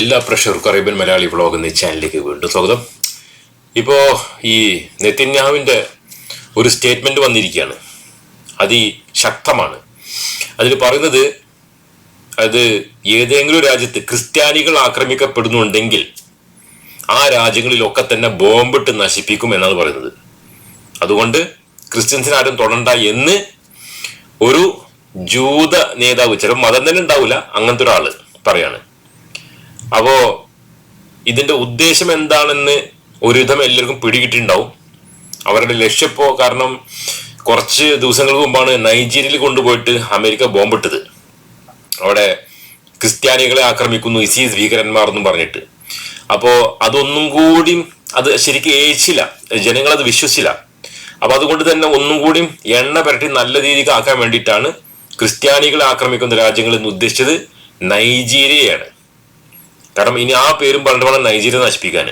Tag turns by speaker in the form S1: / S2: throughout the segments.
S1: എല്ലാ പ്രഷർക്കും Arabian Malayali vlog എന്ന ചാനലിലേക്ക് വീണ്ടും സ്വാഗതം. ഇപ്പോൾ ഈ നെത്തിന്യാവിന്റെ ഒരു സ്റ്റേറ്റ്മെന്റ് വന്നിരിക്കുകയാണ്. അതിശക്തമാണ് അതിൽ പറയുന്നത് അത് ഏതെങ്കിലും രാജ്യത്ത് ക്രിസ്ത്യാനികൾ ആക്രമിക്കപ്പെടുന്നുണ്ടെങ്കിൽ ആ രാജ്യങ്ങളിലൊക്കെ തന്നെ ബോംബിട്ട് നശിപ്പിക്കും എന്നാണ് പറയുന്നത്. അതുകൊണ്ട് ക്രിസ്ത്യൻസിന് ആരും തൊടണ്ട എന്ന് ഒരു ജൂത നേതാവ് ചിലപ്പോൾ മതം തന്നെ ഉണ്ടാവില്ല അങ്ങനത്തെ ഒരാൾ പറയാണ്. അപ്പോ ഇതിന്റെ ഉദ്ദേശം എന്താണെന്ന് ഒരുവിധം എല്ലാവർക്കും പിടികിട്ടിണ്ടാവും. അവരുടെ ലക്ഷ്യപ്പോ കാരണം കുറച്ച് ദിവസങ്ങൾക്ക് മുമ്പാണ് നൈജീരിയയിൽ കൊണ്ടുപോയിട്ട് അമേരിക്ക ബോംബിട്ടത്. അവിടെ ക്രിസ്ത്യാനികളെ ആക്രമിക്കുന്നു ഇസീസ് ഭീകരന്മാർ എന്നും പറഞ്ഞിട്ട്. അപ്പോ അതൊന്നും കൂടി അത് ശരിക്കും ഏച്ചില്ല ജനങ്ങൾ അത് വിശ്വസിച്ചില്ല. അപ്പൊ അതുകൊണ്ട് തന്നെ ഒന്നും കൂടി എണ്ണ പുരട്ടി നല്ല രീതിക്ക് ആക്കാൻ വേണ്ടിയിട്ടാണ് ക്രിസ്ത്യാനികളെ ആക്രമിക്കുന്ന രാജ്യങ്ങൾ എന്ന് ഉദ്ദേശിച്ചത് നൈജീരിയയാണ്. കാരണം ഇനി ആ പേരും പറഞ്ഞിട്ട് വേണം നൈജീരിയ നശിപ്പിക്കാൻ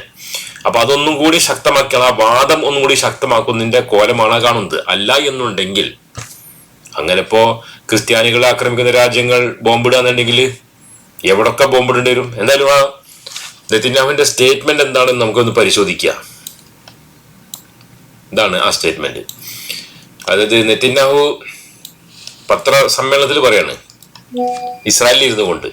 S1: അപ്പൊ അതൊന്നും കൂടി ശക്തമാക്കിയാൽ ആ വാദം ഒന്നും കൂടി ശക്തമാക്കുന്നതിന്റെ കോലമാണ് കാണുന്നത്. അല്ല എന്നുണ്ടെങ്കിൽ അങ്ങനെ ഇപ്പോ ക്രിസ്ത്യാനികളെ ആക്രമിക്കുന്ന രാജ്യങ്ങൾ ബോംബിടുകയെന്നുണ്ടെങ്കിൽ എവിടൊക്കെ ബോംബിടേണ്ടി വരും? എന്തായാലും ആ നെതിന്യാഹുവിന്റെ സ്റ്റേറ്റ്മെന്റ് എന്താണെന്ന് നമുക്കൊന്ന് പരിശോധിക്കാം. ഇതാണ് ആ സ്റ്റേറ്റ്മെന്റ്. അതായത് നെതിന്യാഹു പത്രസമ്മേളനത്തിൽ പറയാണ് ഇസ്രായേലിൽ ഇരുന്നു കൊണ്ട്.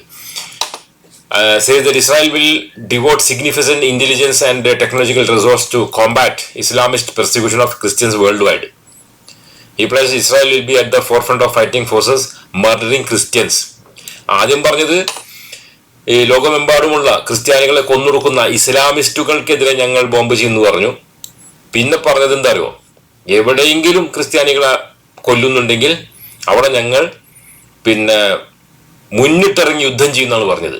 S1: Uh, says that Israel will devote significant intelligence and uh, technological resource to combat Islamist persecution of Christians worldwide. He pledged Israel will be at the forefront of fighting forces murdering Christians. ആദ്യം പറഞ്ഞത് ഈ ലോകമെമ്പാടുമുള്ള ക്രിസ്ത്യാനികളെ കൊന്നൊടുക്കുന്ന ഇസ്ലാമിസ്റ്റുകൾക്കെതിരെ ഞങ്ങൾ bomb ചെയ്യുന്നു പറഞ്ഞു പിന്നെ പറഞ്ഞത് എന്താ അറിയോ എവിടെയെങ്കിലും ക്രിസ്ത്യാനികളെ കൊല്ലുന്നുണ്ടെങ്കിൽ അവിടെ ഞങ്ങൾ പിന്നെ മുന്നിട്ടിറങ്ങി യുദ്ധം ചെയ്യുന്നതാണ് പറഞ്ഞത്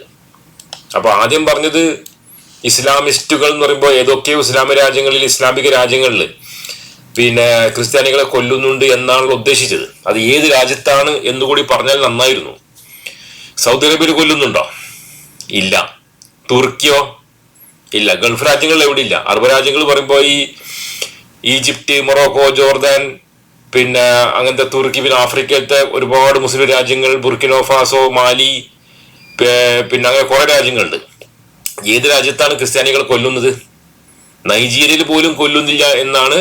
S1: അപ്പൊ ആദ്യം പറഞ്ഞത് ഇസ്ലാമിസ്റ്റുകൾ എന്ന് പറയുമ്പോൾ ഏതൊക്കെ ഇസ്ലാമിക രാജ്യങ്ങളിൽ ഇസ്ലാമിക രാജ്യങ്ങളിൽ പിന്നെ ക്രിസ്ത്യാനികളെ കൊല്ലുന്നുണ്ട് എന്നാണല്ലോ ഉദ്ദേശിച്ചത്. അത് ഏത് രാജ്യത്താണ് എന്നുകൂടി പറഞ്ഞാൽ നന്നായിരുന്നു. സൗദി അറേബ്യയിൽ കൊല്ലുന്നുണ്ടോ? ഇല്ല. തുർക്കിയോ? ഇല്ല. ഗൾഫ് രാജ്യങ്ങളിൽ എവിടെ ഇല്ല. അറബ് രാജ്യങ്ങൾ പറയുമ്പോൾ ഈ ഈജിപ്റ്റ് മൊറോക്കോ ജോർദാൻ പിന്നെ അങ്ങനത്തെ തുർക്കി പിന്നെ ആഫ്രിക്കയിലത്തെ ഒരുപാട് മുസ്ലിം രാജ്യങ്ങൾ ബുർക്കിനോ ഫാസോ മാലി പിന്നെ അങ്ങനെ കുറെ രാജ്യങ്ങളുണ്ട്. ഏത് രാജ്യത്താണ് ക്രിസ്ത്യാനികൾ കൊല്ലുന്നത്? നൈജീരിയയിൽ പോലും കൊല്ലുന്നില്ല എന്നാണ്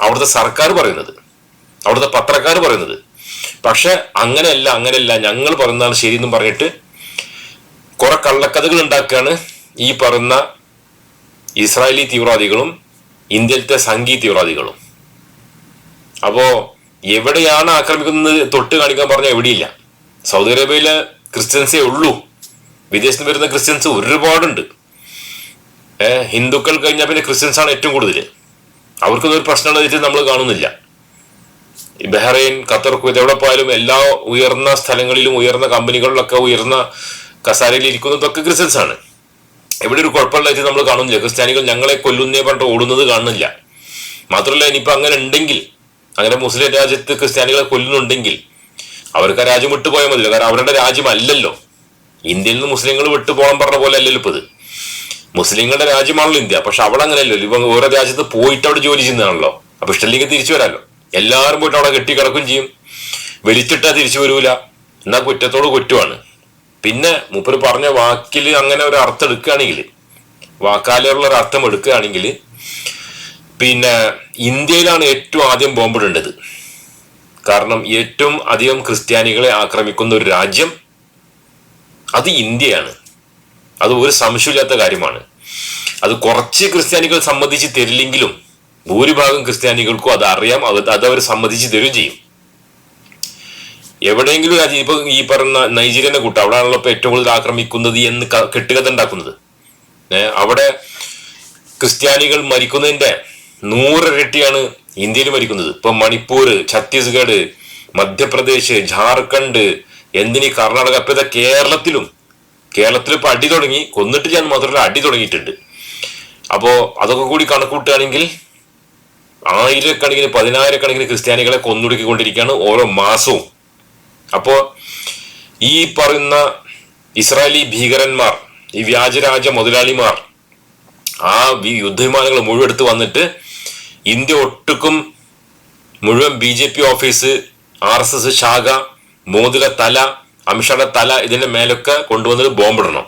S1: അവിടുത്തെ സർക്കാർ പറയുന്നത്. അവിടുത്തെ പത്രക്കാർ പറയുന്നത്. പക്ഷെ അങ്ങനെയല്ല അങ്ങനെയല്ല. ഞങ്ങൾ പറയുന്നതാണ് ശരി എന്നും പറഞ്ഞിട്ട് കുറെ കള്ളക്കഥകൾ ഉണ്ടാക്കുകയാണ് ഈ പറയുന്ന ഇസ്രായേലി തീവ്രവാദികളും ഇന്ത്യയിലത്തെ സംഘീ തീവ്രവാദികളും. അപ്പോ എവിടെയാണ് ആക്രമിക്കുന്നത്? തൊട്ട് കാണിക്കാൻ പറഞ്ഞാൽ എവിടെയില്ല. സൗദി അറേബ്യയിലെ ക്രിസ്ത്യൻസേ ഉള്ളൂ. വിദേശത്ത് വരുന്ന ക്രിസ്ത്യൻസ് ഒരുപാടുണ്ട്. ഏഹ് ഹിന്ദുക്കൾ കഴിഞ്ഞാൽ പിന്നെ ക്രിസ്ത്യൻസ് ആണ് ഏറ്റവും കൂടുതൽ അവർക്കൊന്നും ഒരു പ്രശ്നമുള്ള വെച്ചിട്ട് നമ്മൾ കാണുന്നില്ല. ബഹ്റൈൻ ഖത്തർ കുവൈത്ത് എവിടെ പോയാലും എല്ലാ ഉയർന്ന സ്ഥലങ്ങളിലും ഉയർന്ന കമ്പനികളിലൊക്കെ ഉയർന്ന കസാരയിൽ ഇരിക്കുന്നതൊക്കെ ക്രിസ്ത്യൻസ് ആണ് എവിടെ ഒരു കുഴപ്പമുള്ള വെച്ചാൽ നമ്മൾ കാണുന്നില്ല. ക്രിസ്ത്യാനികൾ ഞങ്ങളെ കൊല്ലുന്നേ പറഞ്ഞിട്ട് ഓടുന്നത് കാണുന്നില്ല. മാത്രമല്ല ഇനിയിപ്പോൾ അങ്ങനെ ഉണ്ടെങ്കിൽ അങ്ങനെ മുസ്ലിം രാജ്യത്ത് ക്രിസ്ത്യാനികളെ കൊല്ലുന്നുണ്ടെങ്കിൽ അവർക്ക് രാജ്യം വിട്ടുപോയാൽ മതിയല്ലോ. കാരണം അവരുടെ രാജ്യമല്ലല്ലോ. ഇന്ത്യയിൽ നിന്ന് മുസ്ലിങ്ങൾ വിട്ടുപോകാൻ പറഞ്ഞ പോലെ അല്ലല്ലോ ഇപ്പൊ ഇത് മുസ്ലിങ്ങളുടെ രാജ്യമാണല്ലോ ഇന്ത്യ. പക്ഷെ അവിടെ അങ്ങനെയല്ലോ ഇപ്പൊ ഓരോ രാജ്യത്ത് പോയിട്ട് അവിടെ ജോലി ചെയ്യുന്നതാണല്ലോ. അപ്പൊ ഇഷ്ടമില്ലെങ്കിൽ തിരിച്ചു വരാമല്ലോ എല്ലാവരും പോയിട്ട് അവിടെ കെട്ടിക്കിടക്കും ചെയ്യും. വലിച്ചിട്ടാ തിരിച്ചു വരൂല. എന്നാ കുറ്റത്തോട് കുറ്റമാണ്. പിന്നെ മൂപ്പര് പറഞ്ഞ വാക്കിൽ അങ്ങനെ ഒരു അർത്ഥം എടുക്കുകയാണെങ്കിൽ വാക്കാലുള്ള ഒരു അർത്ഥം എടുക്കുകയാണെങ്കിൽ പിന്നെ ഇന്ത്യയിലാണ് ഏറ്റവും ആദ്യം ബോംബിടേണ്ടത് കാരണം ഏറ്റവും അധികം ക്രിസ്ത്യാനികളെ ആക്രമിക്കുന്ന ഒരു രാജ്യം അത് ഇന്ത്യയാണ്. അത് ഒരു സംശയമില്ലാത്ത കാര്യമാണ്. അത് കുറച്ച് ക്രിസ്ത്യാനികൾ സമ്മതിച്ച് തരില്ലെങ്കിലും ഭൂരിഭാഗം ക്രിസ്ത്യാനികൾക്കും അത് അറിയാം. അത് അത് അവർ സമ്മതിച്ച് തരും ചെയ്യും. എവിടെയെങ്കിലും രാജ്യം ഇപ്പൊ ഈ പറഞ്ഞ നൈജീരിയനെ കൂട്ടം അവിടെയാണല്ലോ ഇപ്പൊ ഏറ്റവും കൂടുതൽ ആക്രമിക്കുന്നത് എന്ന് കെട്ടുകഥ ഉണ്ടാക്കുന്നത്. അവിടെ ക്രിസ്ത്യാനികൾ മരിക്കുന്നതിന്റെ നൂറിരട്ടിയാണ് ഇന്ത്യയിൽ മരിക്കുന്നത് ഇപ്പൊ മണിപ്പൂർ ഛത്തീസ്ഗഡ് മധ്യപ്രദേശ് ജാർഖണ്ഡ് എന്തിനീ കർണാടക ഇപ്പൊ ഇതാ കേരളത്തിലും കേരളത്തിൽ ഇപ്പൊ അടി തുടങ്ങി കൊന്നിട്ട് ഞാൻ മാത്രമല്ല അടി തുടങ്ങിയിട്ടുണ്ട്. അപ്പോൾ അതൊക്കെ കൂടി കണക്കൂട്ടുകയാണെങ്കിൽ ആയിരക്കണക്കിന് പതിനായിരക്കണക്കിന് ക്രിസ്ത്യാനികളെ കൊന്നൊടുക്കിക്കൊണ്ടിരിക്കുകയാണ് ഓരോ മാസവും. അപ്പോൾ ഈ പറയുന്ന ഇസ്രായേലി ഭീകരന്മാർ ഈ വ്യാജരാജ മുതലാളിമാർ ആ യുദ്ധവിമാനങ്ങൾ മുഴുവൻ എടുത്ത് വന്നിട്ട് ഇന്ത്യ ഒട്ടുക്കും മുഴുവൻ B J P office R S S ശാഖ മോദിയുടെ തല അമിത്ഷായുടെ തല ഇതിന്റെ മേലൊക്കെ കൊണ്ടുവന്നിട്ട് ബോംബിടണം.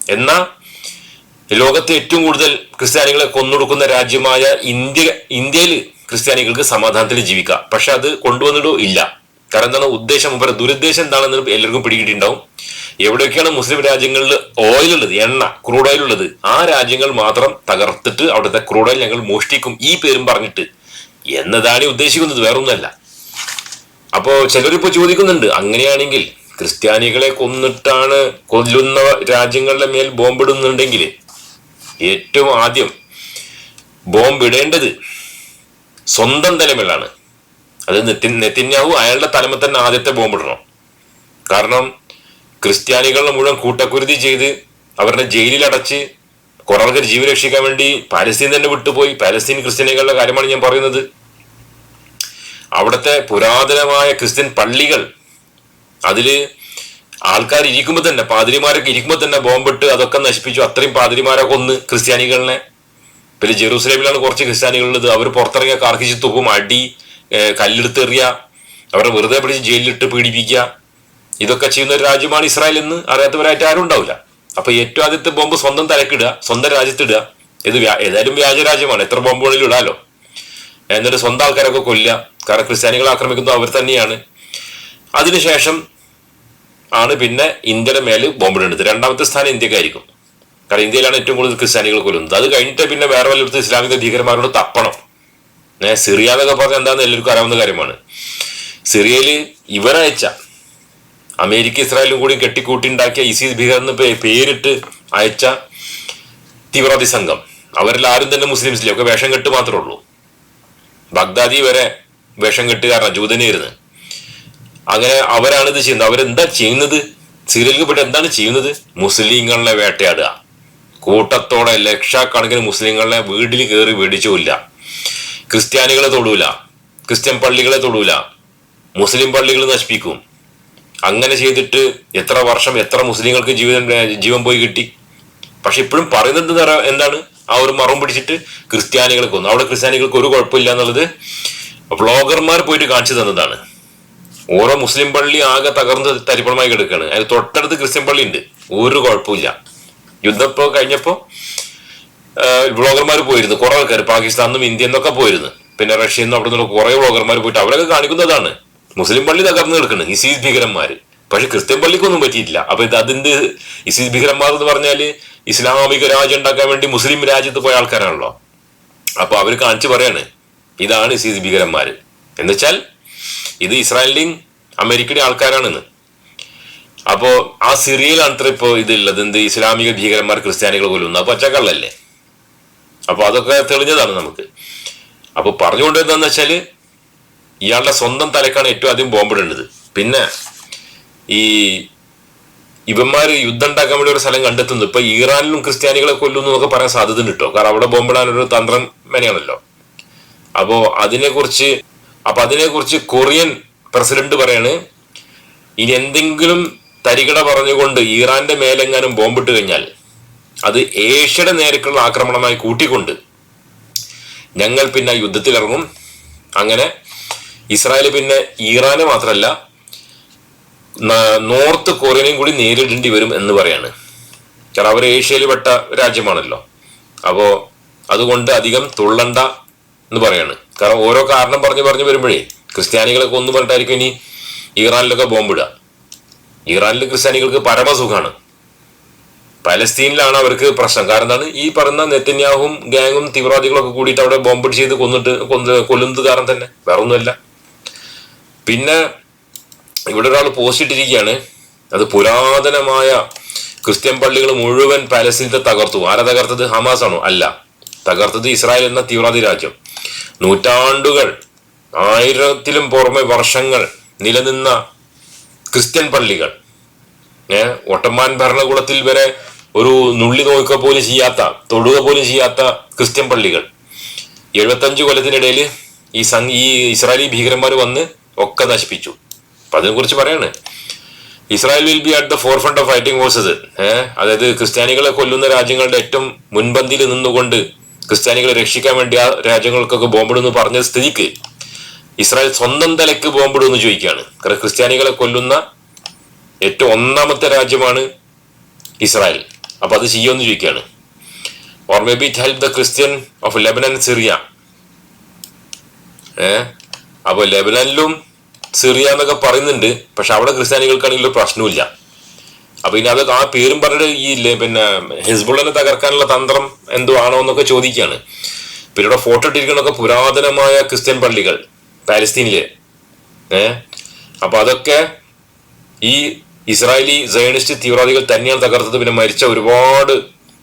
S1: എന്നാൽ ലോകത്തെ ഏറ്റവും കൂടുതൽ ക്രിസ്ത്യാനികളെ കൊന്നൊടുക്കുന്ന രാജ്യമായ ഇന്ത്യ ഇന്ത്യയിൽ ക്രിസ്ത്യാനികൾക്ക് സമാധാനത്തിൽ ജീവിക്കാം പക്ഷെ അത് കൊണ്ടുവന്നിടോ ഇല്ല. കാരണം എന്താണ് ഉദ്ദേശം? ദുരുദ്ദേശം എന്താണെന്ന് എല്ലാവർക്കും പിടികിട്ടിണ്ടാവും എവിടെയൊക്കെയാണ് മുസ്ലിം രാജ്യങ്ങളിൽ ഓയിൽ ഉള്ളത് എണ്ണ ക്രൂഡ് ഓയിൽ ഉള്ളത്? ആ രാജ്യങ്ങൾ മാത്രം തകർത്തിട്ട് അവിടുത്തെ ക്രൂഡ് ഓയിൽ ഞങ്ങൾ മോഷ്ടിക്കും ഈ പേരും പറഞ്ഞിട്ട്. എന്നതാണ് ഉദ്ദേശിക്കുന്നത് വേറൊന്നുമല്ല. അപ്പോ ചിലരിപ്പോ ചോദിക്കുന്നുണ്ട് അങ്ങനെയാണെങ്കിൽ ക്രിസ്ത്യാനികളെ കൊന്നിട്ടാണ് കൊല്ലുന്ന രാജ്യങ്ങളുടെ മേൽ ബോംബിടുന്നുണ്ടെങ്കിൽ ഏറ്റവും ആദ്യം ബോംബിടേണ്ടത് സ്വന്തം തലമേലാണ്. അത് നെത്തിൻ അയാളുടെ തലമേ തന്നെ ആദ്യത്തെ ബോംബിടണം കാരണം ക്രിസ്ത്യാനികളെ മുഴുവൻ കൂട്ടക്കുരുതി ചെയ്ത് അവരുടെ ജയിലിലടച്ച് കുറെ ആൾക്കാർ ജീവൻ രക്ഷിക്കാൻ വേണ്ടി പാലസ്തീൻ തന്നെ വിട്ടുപോയി. പാലസ്തീൻ ക്രിസ്ത്യാനികളുടെ കാര്യമാണ് ഞാൻ പറയുന്നത്. അവിടുത്തെ പുരാതനമായ ക്രിസ്ത്യൻ പള്ളികൾ അതിൽ ആൾക്കാർ ഇരിക്കുമ്പോൾ തന്നെ പാതിരിമാരൊക്കെ ഇരിക്കുമ്പോൾ തന്നെ ബോംബിട്ട് അതൊക്കെ നശിപ്പിച്ചു. അത്രയും പാതിരിമാരെ കൊന്ന് ക്രിസ്ത്യാനികളെ. പിന്നെ ജെറൂസലേമിലാണ് കുറച്ച് ക്രിസ്ത്യാനികളുള്ളത്. അവർ പുറത്തിറങ്ങിയ കാർക്കിച്ച് തുപ്പും അടി കല്ലെടുത്തെറിയ അവരെ വെറുതെ പിടിച്ച് ജയിലിലിട്ട് പീഡിപ്പിക്കുക. ഇതൊക്കെ ചെയ്യുന്ന ഒരു രാജ്യമാണ് ഇസ്രായേൽ എന്ന് അറിയാത്തവരായിട്ട് ആരും ഉണ്ടാവില്ല. അപ്പൊ ഏറ്റവും ആദ്യത്തെ ബോംബ് സ്വന്തം തലക്കിടുക സ്വന്തം രാജ്യത്തിടുക. ഇത് ഏതായാലും വ്യാജരാജ്യമാണ് എത്ര ബോംബ് ഇടാലോ? എന്നിട്ട് സ്വന്തം ആൾക്കാരൊക്കെ കൊല്ലുക. കാരണം ക്രിസ്ത്യാനികളെ ആക്രമിക്കുന്നത് അവർ തന്നെയാണ്. അതിനുശേഷം ആണ് പിന്നെ ഇന്ത്യയുടെ മേൽ ബോംബിടുന്നത് രണ്ടാമത്തെ സ്ഥാനം ഇന്ത്യക്കായിരിക്കും. കാരണം ഇന്ത്യയിലാണ് ഏറ്റവും കൂടുതൽ ക്രിസ്ത്യാനികൾ കൊല്ലുന്നത്. അത് കഴിഞ്ഞിട്ട് പിന്നെ വേറെ വല്ലയിടത്ത് ഇസ്ലാമിക ഭീകരന്മാരോട് തപ്പണം. സിറിയ എന്നൊക്കെ പറഞ്ഞാൽ എന്താണെന്ന് എല്ലാവർക്കും അറിയാവുന്ന കാര്യമാണ്. സിറിയയിൽ ഇവരയച്ച അമേരിക്ക ഇസ്രായേലും കൂടി കെട്ടിക്കൂട്ടി ഉണ്ടാക്കിയ ഇസീസ് ഭീകർ എന്ന് പേരിട്ട് അയച്ച തീവ്രവാദി സംഘം അവരിൽ ആരും തന്നെ മുസ്ലിംസിലെ ഒക്കെ വേഷം കെട്ട് മാത്രമേ ഉള്ളൂ. ബഗ്ദാദി വരെ വേഷം കെട്ടുകാരനാണ് ജൂതനായിരുന്നു അങ്ങനെ അവരാണ് ഇത് ചെയ്യുന്നത്. അവരെന്താ ചെയ്യുന്നത്? സീരിയലിൽ പെട്ട് എന്താണ് ചെയ്യുന്നത്? മുസ്ലിങ്ങളെ വേട്ടയാടുക. കൂട്ടത്തോടെ ലക്ഷക്കണക്കിന് മുസ്ലിങ്ങളെ വീട്ടിൽ കയറി വെടിച്ചുമില്ല ക്രിസ്ത്യാനികളെ തൊടൂല. ക്രിസ്ത്യൻ പള്ളികളെ തൊടൂല. മുസ്ലിം പള്ളികൾ നശിപ്പിക്കും. അങ്ങനെ ചെയ്തിട്ട് എത്ര വർഷം എത്ര മുസ്ലിങ്ങൾക്ക് ജീവിതം ജീവൻ പോയി കിട്ടി? പക്ഷെ ഇപ്പോഴും പറയുന്നത് എന്താണ്? ആ ഒരു മറവും പിടിച്ചിട്ട് ക്രിസ്ത്യാനികളെ കൊന്നു അവിടെ ക്രിസ്ത്യാനികൾക്ക് ഒരു കുഴപ്പമില്ല എന്നുള്ളത് വ്ളോഗർമാർ പോയിട്ട് കാണിച്ചു തന്നതാണ്. ഓരോ മുസ്ലിം പള്ളി ആകെ തകർന്ന് തരിപ്പണമായി കിടക്കുകയാണ്. അതിന് തൊട്ടടുത്ത് ക്രിസ്ത്യൻ പള്ളി ഉണ്ട്. ഒരു കുഴപ്പമില്ല. യുദ്ധം ഇപ്പോൾ കഴിഞ്ഞപ്പോൾ വ്ളോഗർമാർ പോയിരുന്നു. കുറെ ആൾക്കാർ പാകിസ്ഥാനിന്നും ഇന്ത്യ എന്നൊക്കെ പോയിരുന്നു. പിന്നെ റഷ്യയിൽ നിന്നും അവിടെ നിന്നൊക്കെ കുറെ വ്ളോഗർമാർ പോയിട്ട് അവരൊക്കെ കാണിക്കുന്നതാണ്. മുസ്ലിം പള്ളി തകർന്നു കിടക്കുന്നു ഇസീസ് ഭീകരന്മാര്. പക്ഷെ ക്രിസ്ത്യൻ പള്ളിക്കൊന്നും പറ്റിയിട്ടില്ല. അപ്പൊ ഇത് അതിന്റെ ഇസീസ് ഭീകരന്മാർ എന്ന് പറഞ്ഞാൽ ഇസ്ലാമിക രാജ്യം ഉണ്ടാക്കാൻ വേണ്ടി മുസ്ലിം രാജ്യത്ത് പോയ ആൾക്കാരാണല്ലോ. അപ്പൊ അവർ കാണിച്ചു പറയാണ് ഇതാണ് ഇസീസ് ഭീകരന്മാര്. എന്നുവെച്ചാൽ ഇത് ഇസ്രായേലിന്റെയും അമേരിക്കയുടെയും ആൾക്കാരാണെന്ന്. അപ്പോ ആ സിറിയയിലാണ് അത്ര ഇപ്പോ ഇതുള്ളത്. എന്ത് ഇസ്ലാമിക ഭീകരന്മാർ ക്രിസ്ത്യാനികൾ കൊല്ലുന്നു അപ്പൊ പച്ചക്കള്ളല്ലേ? അപ്പൊ അതൊക്കെ തെളിഞ്ഞതാണ് നമുക്ക്. അപ്പൊ പറഞ്ഞുകൊണ്ട് എന്താന്ന് വെച്ചാൽ ഇയാളുടെ സ്വന്തം തലക്കാണ് ഏറ്റവും ആദ്യം ബോംബിടേണ്ടത് പിന്നെ ഈ ഇവന്മാർ യുദ്ധം ഉണ്ടാക്കാൻ വേണ്ടി ഒരു സ്ഥലം കണ്ടെത്തുന്നു ഇപ്പൊ ഇറാനിലും ക്രിസ്ത്യാനികളെ കൊല്ലുന്നു എന്നൊക്കെ പറയാൻ സാധ്യത ഉണ്ട് കേട്ടോ കാരണം അവിടെ ബോംബിടാൻ ഒരു തന്ത്രം മെനയാണല്ലോ അപ്പോ അതിനെക്കുറിച്ച് അപ്പൊ അതിനെക്കുറിച്ച് കൊറിയൻ പ്രസിഡന്റ് പറയാണ് ഇനി എന്തെങ്കിലും തരികട പറഞ്ഞുകൊണ്ട് ഇറാന്റെ മേലെങ്ങാനും ബോംബിട്ട് കഴിഞ്ഞാൽ അത് ഏഷ്യയുടെ നേരേക്കുള്ള ആക്രമണമായി കൂട്ടിക്കൊണ്ട് ഞങ്ങൾ പിന്നെ യുദ്ധത്തിലിറങ്ങും. അങ്ങനെ ഇസ്രായേൽ പിന്നെ ഇറാനെ മാത്രമല്ല നോർത്ത് കൊറിയനെയും കൂടി നേരിടേണ്ടി വരും എന്ന് പറയാണ്. കാരണം അവർ ഏഷ്യയിൽ പെട്ട രാജ്യമാണല്ലോ. അപ്പോൾ അതുകൊണ്ട് അധികം തുള്ളണ്ട എന്ന് പറയാണ്. കാരണം ഓരോ കാരണം പറഞ്ഞു പറഞ്ഞു വരുമ്പോഴേ ക്രിസ്ത്യാനികളൊക്കെ കൊന്നു പറഞ്ഞിട്ടായിരിക്കും ഇനി ഇറാനിലൊക്കെ ബോംബിടുക ഇറാനിൽ ക്രിസ്ത്യാനികൾക്ക് പരമസുഖമാണ് പലസ്തീനിലാണ് അവർക്ക് പ്രശ്നം. കാരണം എന്താണ്? ഈ പറയുന്ന നെത്തന്യാഹും ഗാങ്ങും തീവ്രവാദികളൊക്കെ കൂടിയിട്ട് അവിടെ ബോംബ് ചെയ്ത് കൊന്നിട്ട് കൊന്ന് കൊല്ലുന്നത് കാരണം തന്നെ. വേറെ ഒന്നുമല്ല പിന്നെ ഇവിടെ ഒരാൾ പോസ്റ്റ് ഇട്ടിരിക്കുകയാണ്. അത് പുരാതനമായ ക്രിസ്ത്യൻ പള്ളികൾ മുഴുവൻ പാലസ്തീനത്തെ തകർത്തു. ആരാ തകർത്തത്? ഹമാസ് ആണോ? അല്ല. തകർത്തത് ഇസ്രായേൽ എന്ന തീവ്രവാദി രാജ്യം. നൂറ്റാണ്ടുകൾ ആയിരത്തിലും പുറമെ വർഷങ്ങൾ നിലനിന്ന ക്രിസ്ത്യൻ പള്ളികൾ. ഏ? ഒട്ടമാൻ ഭരണകൂടത്തിൽ വരെ ഒരു നുള്ളി നോക്കുക പോലും ചെയ്യാത്ത തൊടുക പോലും ചെയ്യാത്ത ക്രിസ്ത്യൻ പള്ളികൾ. എഴുപത്തഞ്ച് കൊല്ലത്തിനിടയിൽ ഈ സം ഈ ഇസ്രായേലി ഭീകരന്മാർ വന്ന് ഒക്കെ നശിപ്പിച്ചു. അപ്പൊ അതിനെക്കുറിച്ച് പറയാണ്. Israel will be at the forefront of fighting forces ഏഹ് അതായത് ക്രിസ്ത്യാനികളെ കൊല്ലുന്ന രാജ്യങ്ങളുടെ ഏറ്റവും മുൻപന്തിയിൽ നിന്നുകൊണ്ട് ക്രിസ്ത്യാനികളെ രക്ഷിക്കാൻ വേണ്ടി ആ രാജ്യങ്ങൾക്കൊക്കെ ബോംബിടുന്നു പറഞ്ഞ സ്ഥിതിക്ക് ഇസ്രായേൽ സ്വന്തം തലയ്ക്ക് ബോംബിടുമെന്ന് ചോദിക്കുകയാണ്. കാരണം ക്രിസ്ത്യാനികളെ കൊല്ലുന്ന ഏറ്റവും ഒന്നാമത്തെ രാജ്യമാണ് ഇസ്രായേൽ. അപ്പൊ അത് ചെയ്യുമെന്ന് ചോദിക്കുകയാണ്. Or maybe help the Christian of Lebanon Syria ഏ? അപ്പോൾ ലെബനനിലും സിറിയ എന്നൊക്കെ പറയുന്നുണ്ട്. പക്ഷെ അവിടെ ക്രിസ്ത്യാനികൾക്കാണെങ്കിൽ ഒരു പ്രശ്നമില്ല അപ്പൊ ഇനി അത് ആ പേരും പറഞ്ഞിട്ട് ഈ പിന്നെ ഹിസ്ബുള്ളിനെ തകർക്കാനുള്ള തന്ത്രം എന്തോ ആണോ എന്നൊക്കെ ചോദിക്കുകയാണ്. പിന്നെ ഇവിടെ ഫോട്ടോ ഇട്ടിരിക്കണൊക്കെ പുരാതനമായ ക്രിസ്ത്യൻ പള്ളികൾ പാലസ്തീനിലെ. ഏ? അപ്പൊ അതൊക്കെ ഈ ഇസ്രായേലി സയണിസ്റ്റ് തീവ്രവാദികൾ തന്നെയാണ് തകർത്തത്. പിന്നെ മരിച്ച ഒരുപാട്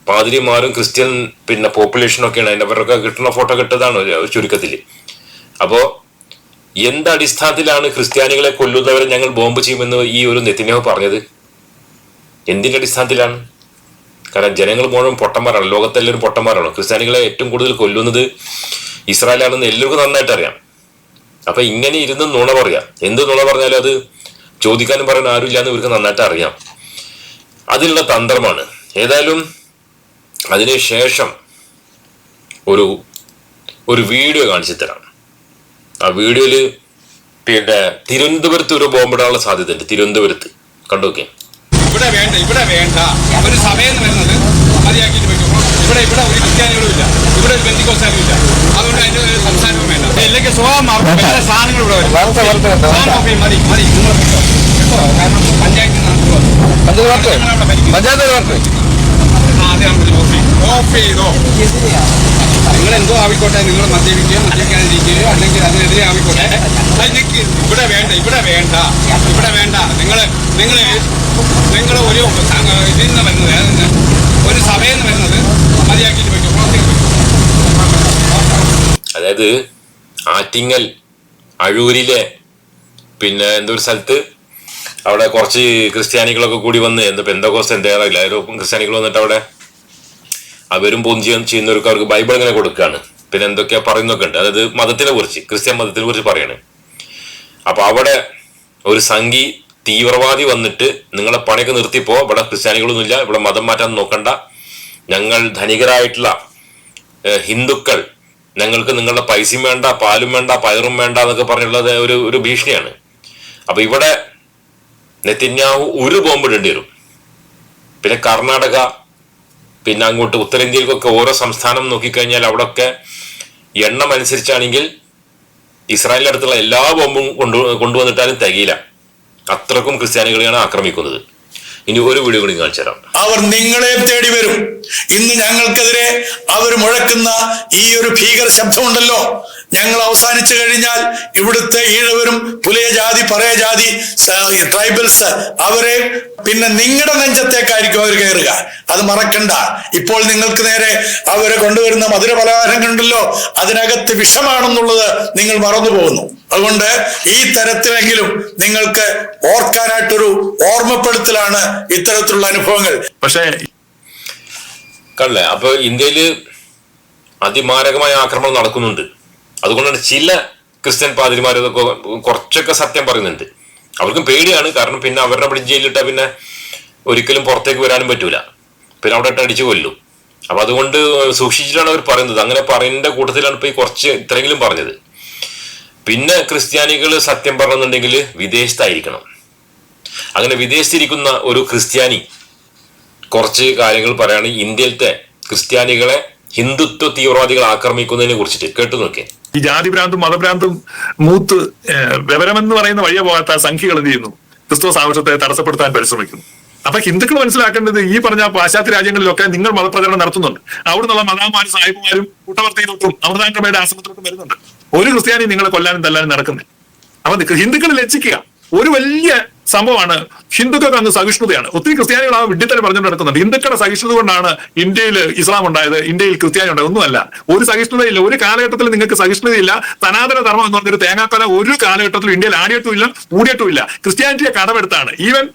S1: പാതിരിമാരും ക്രിസ്ത്യൻ പിന്നെ പോപ്പുലേഷനും ഒക്കെയാണ് അതിന്റെ അവരൊക്കെ കിട്ടുന്ന ഫോട്ടോ കിട്ടതാണ് ചുരുക്കത്തിൽ. അപ്പോ എന്ത് അടിസ്ഥാനത്തിലാണ് ക്രിസ്ത്യാനികളെ കൊല്ലുന്നവരെ ഞങ്ങൾ ബോംബ് ചെയ്യുമെന്ന് ഈ ഒരു നെത്തിനാവ് പറഞ്ഞത്? എന്തിന്റെ അടിസ്ഥാനത്തിലാണ്? കാരണം ജനങ്ങൾ മുഴുവൻ പൊട്ടന്മാരാണ് ലോകത്തെല്ലാവരും പൊട്ടന്മാരാണ്. ക്രിസ്ത്യാനികളെ ഏറ്റവും കൂടുതൽ കൊല്ലുന്നത് ഇസ്രായേലാണെന്ന് എല്ലാവർക്കും നന്നായിട്ട് അറിയാം. അപ്പൊ ഇങ്ങനെ ഇരുന്ന് നുണ പറയാം. എന്ത് നുണ പറഞ്ഞാലും അത് ചോദിക്കാനും പറയാൻ ആരുമില്ല എന്ന് ഇവർക്ക് നന്നായിട്ട് അറിയാം. അതിലുള്ള തന്ത്രമാണ്. ഏതായാലും അതിനുശേഷം ഒരു ഒരു വീഡിയോ കാണിച്ചു തരാം. ആ വീഡിയോയിൽ പിന്നെ തിരുവനന്തപുരത്ത് ഒരു ബോംബിടാനുള്ള സാധ്യതയുണ്ട്. തിരുവനന്തപുരത്ത്. കണ്ടോക്കെ
S2: ഇവിടെ വേണ്ട ഇവിടെ വേണ്ട. ഒരു സമയം വരുന്നത് മതിയാക്കിയിട്ട് വെക്കും. ഇവിടെ ഇവിടെ ഒരു ക്രിസ്ത്യാനികളും ഇല്ല. ഇവിടെ ഒരു ബന്ധിക്കോസാനും ഇല്ല. അതുകൊണ്ട് അതിന്റെ ഒരു സംസാരവും വേണ്ട. ഇല്ലെങ്കിൽ സ്വഭാവം വേറെ സാധനങ്ങൾ ഇവിടെ വരും. മതി മതി. കാരണം പഞ്ചായത്തിൽ നിന്ന്
S3: പഞ്ചായത്ത്
S2: ഓഫ് ചെയ്തോ? നിങ്ങൾ എന്തോ ആവിക്കോട്ടെ നിങ്ങൾ മദ്യപിക്കുകയോ മദ്യപിക്കാതിരിക്കുകയോ അല്ലെങ്കിൽ അതിനെതിരെ ആവിക്കോട്ടെ അതിലേക്ക് ഇവിടെ വേണ്ട ഇവിടെ വേണ്ട ഇവിടെ വേണ്ട. നിങ്ങൾ നിങ്ങൾ നിങ്ങൾ ഒരു ഇതിൽ നിന്ന് വരുന്നത് ഒരു സഭയിൽ നിന്ന് വരുന്നത് മതിയാക്കിയിട്ട് വയ്ക്കും
S1: അതായത് ആറ്റിങ്ങൽ അഴൂരിലെ പിന്നെ എന്തോ ഒരു സ്ഥലത്ത് അവിടെ കുറച്ച് ക്രിസ്ത്യാനികളൊക്കെ കൂടി വന്ന് എന്താ പെന്തോക്കോസ് എന്താ അറിയില്ല ക്രിസ്ത്യാനികൾ വന്നിട്ട് അവിടെ അവരും പൂജ്യം ചെയ്യുന്നവർക്ക് അവർക്ക് ബൈബിൾ ഇങ്ങനെ കൊടുക്കുകയാണ് പിന്നെ എന്തൊക്കെയാ പറയുന്നൊക്കെ ഉണ്ട്. അതായത് മതത്തിനെ കുറിച്ച് ക്രിസ്ത്യൻ മതത്തിനെ കുറിച്ച് പറയാണ്. അപ്പൊ അവിടെ ഒരു സംഘി തീവ്രവാദി വന്നിട്ട് നിങ്ങളെ പണിയൊക്കെ നിർത്തിപ്പോ ഇവിടെ ക്രിസ്ത്യാനികളൊന്നുമില്ല ഇവിടെ മതം മാറ്റാൻ നോക്കണ്ട. ഞങ്ങൾ ധനികരായിട്ടുള്ള ഹിന്ദുക്കൾ ഞങ്ങൾക്ക് നിങ്ങളുടെ പൈസയും വേണ്ട പാലും വേണ്ട പയറും വേണ്ട എന്നൊക്കെ പറഞ്ഞുള്ളത് ഒരു ഒരു ഭീഷണിയാണ്. അപ്പൊ ഇവിടെ നെത്തിന്യാവ് ഒരു ബോംബ് ഇടേണ്ടി വരും. പിന്നെ കർണാടക പിന്നെ അങ്ങോട്ട് ഉത്തരേന്ത്യയിലേക്കൊക്കെ ഓരോ സംസ്ഥാനം നോക്കിക്കഴിഞ്ഞാൽ അവിടെയൊക്കെ എണ്ണം അനുസരിച്ചാണെങ്കിൽ ഇസ്രായേലിന്റെ അടുത്തുള്ള എല്ലാ ബോംബും കൊണ്ടു കൊണ്ടുവന്നിട്ടാലും തികയില്ല. അത്രക്കും ക്രിസ്ത്യാനികളെയാണ് ആക്രമിക്കുന്നത്. ഇനി ഒരു വീഡിയോ കൂടി കാണിച്ചു തരാം.
S4: അവർ നിങ്ങളെ തേടി വരും. ഇന്ന് ഞങ്ങൾക്കെതിരെ അവർ മുഴക്കുന്ന ഈ ഒരു ഭീകര ശബ്ദമുണ്ടല്ലോ. ഞങ്ങൾ അവസാനിച്ചു കഴിഞ്ഞാൽ ഇവിടുത്തെ ഈഴവരും പുലയ ജാതി പറയ ജാതി ട്രൈബൽസ് അവരെ പിന്നെ നിങ്ങളുടെ നെഞ്ചത്തേക്കായിരിക്കും അവർ കയറുക. അത് മറക്കണ്ട. ഇപ്പോൾ നിങ്ങൾക്ക് നേരെ അവരെ കൊണ്ടുവരുന്ന മധുര പലഹാരങ്ങളുണ്ടല്ലോ അതിനകത്ത് വിഷമാണെന്നുള്ളത് നിങ്ങൾ മറന്നു പോകുന്നു അതുകൊണ്ട് ഈ തരത്തിലെങ്കിലും നിങ്ങൾക്ക് ഓർക്കാനായിട്ടൊരു ഓർമ്മപ്പെടുത്തലാണ് ഇത്തരത്തിലുള്ള അനുഭവങ്ങൾ.
S5: പക്ഷേ
S1: കണ്ടേ അപ്പൊ ഇന്ത്യയിൽ അതിമാരകമായ ആക്രമണം നടക്കുന്നുണ്ട്. അതുകൊണ്ടാണ് ചില ക്രിസ്ത്യൻ പാതിരിമാരൊക്കെ കുറച്ചൊക്കെ സത്യം പറയുന്നുണ്ട്. അവർക്കും പേടിയാണ്. കാരണം പിന്നെ അവരുടെ ബ്രിഡ്ജ് ചെയ്തിട്ട് പിന്നെ ഒരിക്കലും പുറത്തേക്ക് വരാനും പറ്റൂല. പിന്നെ അവിടെ ഇട്ട് അടിച്ചു കൊല്ലും. അപ്പൊ അതുകൊണ്ട് സൂക്ഷിച്ചിട്ടാണ് അവർ പറയുന്നത്. അങ്ങനെ പറയുന്ന കൂട്ടത്തിലാണ് ഇപ്പൊ ഈ കുറച്ച് ഇത്രയെങ്കിലും പറഞ്ഞത്. പിന്നെ ക്രിസ്ത്യാനികൾ സത്യം പറഞ്ഞെന്നുണ്ടെങ്കിൽ വിദേശത്തായിരിക്കണം. അങ്ങനെ വിദേശത്തിരിക്കുന്ന ഒരു ക്രിസ്ത്യാനി കുറച്ച് കാര്യങ്ങൾ പറയുകയാണെങ്കിൽ ഇന്ത്യയിലത്തെ ക്രിസ്ത്യാനികളെ ഹിന്ദുത്വ തീവ്രവാദികൾ ആക്രമിക്കുന്നതിനെ കുറിച്ചിട്ട് കേട്ടു നോക്കിയേ.
S5: ഈ ജാതിഭ്രാന്തും മതഭ്രാന്തും മൂത്ത് വിവരമെന്ന് പറയുന്ന വഴിയെ പോകാത്ത സംഖ്യകൾ എന്ത് ചെയ്യുന്നു? ക്രിസ്തു ആവശ്യത്തെ തടസ്സപ്പെടുത്താൻ പരിശ്രമിക്കുന്നു. അപ്പൊ ഹിന്ദുക്കൾ മനസ്സിലാക്കേണ്ടത് ഈ പറഞ്ഞ പാശ്ചാത്യ രാജ്യങ്ങളിലൊക്കെ നിങ്ങൾ മതപ്രചരണം നടത്തുന്നുണ്ട്. അവിടുന്നുള്ള മതാമാരും സാഹിബുമാരും കൂട്ടവർത്തിയിലോട്ടും അമൃതാംഗമയുടെ ആശ്രമത്തിലോട്ടും വരുന്നുണ്ട്. ഒരു ക്രിസ്ത്യാനി നിങ്ങളെ കൊല്ലാനും തല്ലാനും നടക്കുന്നില്ല. അപ്പൊ ഹിന്ദുക്കൾ ലജ്ജിക്കുക. ഒരു വലിയ സംഭവമാണ്. ഹിന്ദുക്കൾക്ക് അന്ന് സഹിഷ്ണുതയാണ്. ഒത്തിരി ക്രിസ്ത്യാനികൾ ആ വിഡ്ഢിത്തരം പറഞ്ഞുകൊണ്ട് നടക്കുന്നുണ്ട്. ഹിന്ദുക്കളുടെ സഹിഷ്ണുത കൊണ്ടാണ് ഇന്ത്യയിൽ ഇസ്ലാം ഉണ്ടായത് ഇന്ത്യയിൽ ക്രിസ്ത്യാനി ഉണ്ടായത്. ഒന്നുമല്ല. ഒരു സഹിഷ്ണുതയില്ല. ഒരു കാലഘട്ടത്തിൽ നിങ്ങൾക്ക് സഹിഷ്ണുതയില്ല. സനാതന ധർമ്മം എന്ന് പറഞ്ഞൊരു തേങ്ങാക്കൊല ഒരു കാലഘട്ടത്തിൽ ഇന്ത്യയിൽ ആടിയിട്ടുമില്ല കൂടിയിട്ടുമില്ല ക്രിസ്ത്യാനിറ്റിയെ കടമെടുത്താണ്. ഈവൻ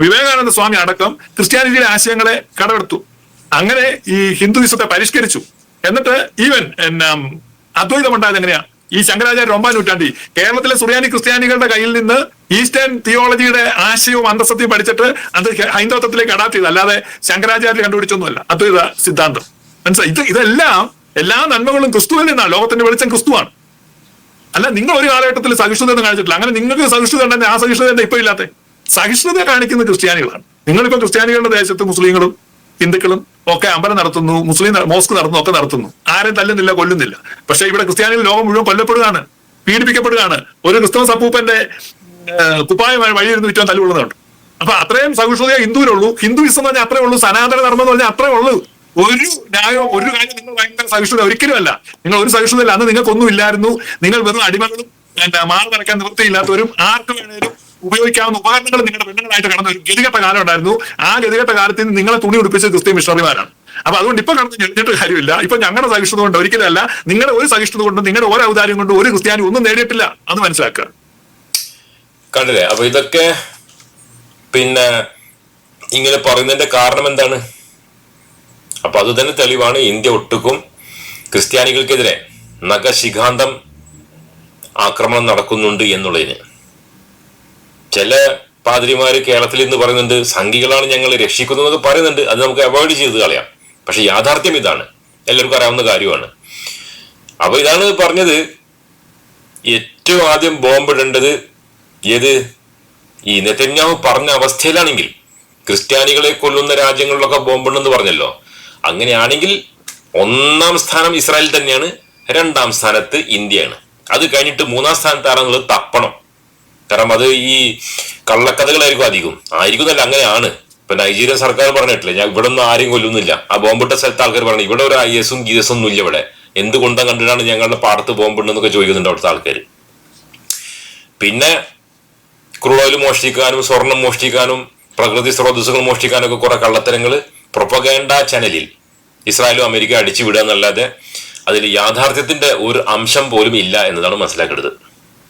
S5: വിവേകാനന്ദ സ്വാമി അടക്കം ക്രിസ്ത്യാനിറ്റിയുടെ ആശയങ്ങളെ കടമെടുത്തു. അങ്ങനെ ഈ ഹിന്ദുവിസത്തെ പരിഷ്കരിച്ചു. എന്നിട്ട് ഈവൻ അദ്വൈതം ഉണ്ടായത് എങ്ങനെയാ? ഈ ശങ്കരാചാര്യ ഒമ്പതാം നൂറ്റാണ്ടി കേരളത്തിലെ സുറിയാനി ക്രിസ്ത്യാനികളുടെ കയ്യിൽ നിന്ന് ഈസ്റ്റേൺ തിയോളജിയുടെ ആശയവും അന്തസ്സത്തെയും പഠിച്ചിട്ട് അത് ഹൈന്ദവത്വത്തിലേക്ക് അഡാപ്റ്റ് ചെയ്ത്. അല്ലാതെ ശങ്കരാചാര്യ കണ്ടുപിടിച്ചൊന്നുമല്ല. അദ്വൈത സിദ്ധാന്തം. മനസ്സിലായി? ഇത് ഇതെല്ലാം എല്ലാ നന്മകളും ക്രിസ്തുവിൽ നിന്നാണ്. ലോകത്തിന്റെ വെളിച്ചം ക്രിസ്തുവാണ്. അല്ല നിങ്ങൾ ഒരു കാലഘട്ടത്തിൽ സഹിഷ്ണുത എന്ന് കാണിച്ചിട്ടില്ല. അങ്ങനെ നിങ്ങൾക്ക് സഹിഷ്ണുത ഉണ്ടെങ്കിൽ ആ സഹിഷ്ണുത എന്താ ഇപ്പൊ ഇല്ലാത്ത? സഹിഷ്ണുത കാണിക്കുന്ന ക്രിസ്ത്യാനികളാണ്. നിങ്ങളിപ്പോ ക്രിസ്ത്യാനികളുടെ ദേശത്ത് മുസ്ലിങ്ങളും ഹിന്ദുക്കളും ഒക്കെ അമ്പലം നടത്തുന്നു മുസ്ലിം മോസ്ക് നടത്തുന്നു ഒക്കെ നടത്തുന്നു. ആരും തല്ലുന്നില്ല കൊല്ലുന്നില്ല. പക്ഷെ ഇവിടെ ക്രിസ്ത്യാനികൾ ലോകം മുഴുവൻ കൊല്ലപ്പെടുകയാണ് പീഡിപ്പിക്കപ്പെടുകയാണ്. ഒരു ക്രിസ്തവ സപ്പൂപ്പന്റെ കുപ്പായ കുപ്പായം വഴിയിരുന്ന് വിറ്റാൻ തല്ലുകൊള്ളുന്നുണ്ട് അപ്പൊ അത്രയും സഹിഷ്ണുതയെ ഹിന്ദുവിലുള്ളൂ ഹിന്ദുയിസം എന്ന് പറഞ്ഞാൽ അത്രേ ഉള്ളൂ സനാതന ധർമ്മം എന്ന് പറഞ്ഞാൽ അത്രേ ഉള്ളൂ. ഒരു ന്യായം ഒരു കാര്യം നിങ്ങൾ ഭയങ്കര സഹിഷ്ണുത ഒരിക്കലും അല്ല നിങ്ങൾ ഒരു സഹിഷ്ണുതയില്ല. അന്ന് നിങ്ങൾക്കൊന്നും ഇല്ലായിരുന്നു. നിങ്ങൾ വെറും അടിമകളും മാറി നടക്കാൻ നിവൃത്തിയില്ലാത്തവരും ആർക്ക് വേണേലും ഉപയോഗിക്കാവുന്ന ഉപകരണങ്ങൾ നിങ്ങളുടെ പെണ്ണുങ്ങളായിട്ട് കടന്ന ഒരു ഗതികെട്ട കാലം ഉണ്ടായിരുന്നു. ആ ഗതികെട്ട കാലത്തിൽ നിങ്ങളെ തുണി ഉടുപ്പിച്ച ക്രിസ്ത്യൻ മിഷണറിമാരാണ്. അപ്പൊ അതുകൊണ്ട് ഇപ്പൊ കടന്ന് ഞെളിഞ്ഞിട്ട് കാര്യമില്ല. ഇപ്പൊ ഞങ്ങളുടെ സഹിഷ്ണുത കൊണ്ട് ഒരിക്കലല്ല നിങ്ങളുടെ ഒരു സഹിഷ്ണുത കൊണ്ടും നിങ്ങളുടെ ഓരോ ഔദാര്യം കൊണ്ടും ഒരു ക്രിസ്ത്യാനി ഒന്നും നേടിയിട്ടില്ല അത് മനസ്സിലാക്കുക.
S1: കണ്ടില്ലേ? അപ്പൊ ഇതൊക്കെ പിന്നെ ഇങ്ങനെ പറയുന്നതിന്റെ കാരണം എന്താണ്? അപ്പൊ അത് തന്നെ തെളിവാണ്. ഇന്ത്യ ഒട്ടുക്കും ക്രിസ്ത്യാനികൾക്കെതിരെ നഖശിഖാന്തം ആക്രമണം നടക്കുന്നുണ്ട് എന്നുള്ളതിന്. ചില പാതിരിമാര് കേരളത്തിൽ ഇന്ന് പറയുന്നുണ്ട് സംഘികളാണ് ഞങ്ങൾ രക്ഷിക്കുന്നതെന്നൊക്കെ പറയുന്നുണ്ട്. അത് നമുക്ക് അവോയ്ഡ് ചെയ്ത് കളയാം. പക്ഷെ യാഥാർത്ഥ്യം ഇതാണ്. എല്ലാവർക്കും അറിയാവുന്ന കാര്യമാണ്. അപ്പൊ ഇതാണ് പറഞ്ഞത് ഏറ്റവും ആദ്യം ബോംബ് ബോംബിടേണ്ടത് ഏത്? ഈ നെതന്യാഹു പറഞ്ഞ അവസ്ഥയിലാണെങ്കിൽ ക്രിസ്ത്യാനികളെ കൊല്ലുന്ന രാജ്യങ്ങളിലൊക്കെ ബോംബുണ്ടെന്ന് പറഞ്ഞല്ലോ. അങ്ങനെയാണെങ്കിൽ ഒന്നാം സ്ഥാനം ഇസ്രായേൽ തന്നെയാണ് രണ്ടാം സ്ഥാനത്ത് ഇന്ത്യയാണ്. അത് കഴിഞ്ഞിട്ട് മൂന്നാം സ്ഥാനത്താണെന്നുള്ളത് തപ്പണം. കാരണം അത് ഈ കള്ളക്കഥകളായിരിക്കും അധികം. ആയിരിക്കും അല്ല അങ്ങനെയാണ്. ഇപ്പൊ നൈജീരിയൻ സർക്കാർ പറഞ്ഞിട്ടില്ല ഞാൻ ഇവിടെ ഒന്നും ആരും കൊല്ലുന്നില്ല. ആ ബോംബിട്ട സ്ഥലത്ത് ആൾക്കാർ പറഞ്ഞു ഇവിടെ ഒരു ഐ എസും ഗീസും ഒന്നും ഇല്ല ഇവിടെ. എന്തുകൊണ്ടാണ് കണ്ടിട്ടാണ് ഞങ്ങളുടെ പാടത്ത് ബോംബിണ്ടെന്നൊക്കെ ചോദിക്കുന്നുണ്ട് അവിടുത്തെ ആൾക്കാർ പിന്നെ ക്രൂഡ് മോഷ്ടിക്കാനും സ്വർണം മോഷ്ടിക്കാനും പ്രകൃതി സ്രോതസ്സുകൾ മോഷ്ടിക്കാനും ഒക്കെ കുറെ കള്ളത്തരങ്ങൾ പ്രൊപ്പഗേണ്ട ചാനലിൽ ഇസ്രായേലും അമേരിക്ക അടിച്ചു വിടുക എന്നല്ലാതെ അതിൽ യാഥാർത്ഥ്യത്തിന്റെ ഒരു അംശം പോലും ഇല്ല എന്നതാണ് മനസ്സിലാക്കേണ്ടത്.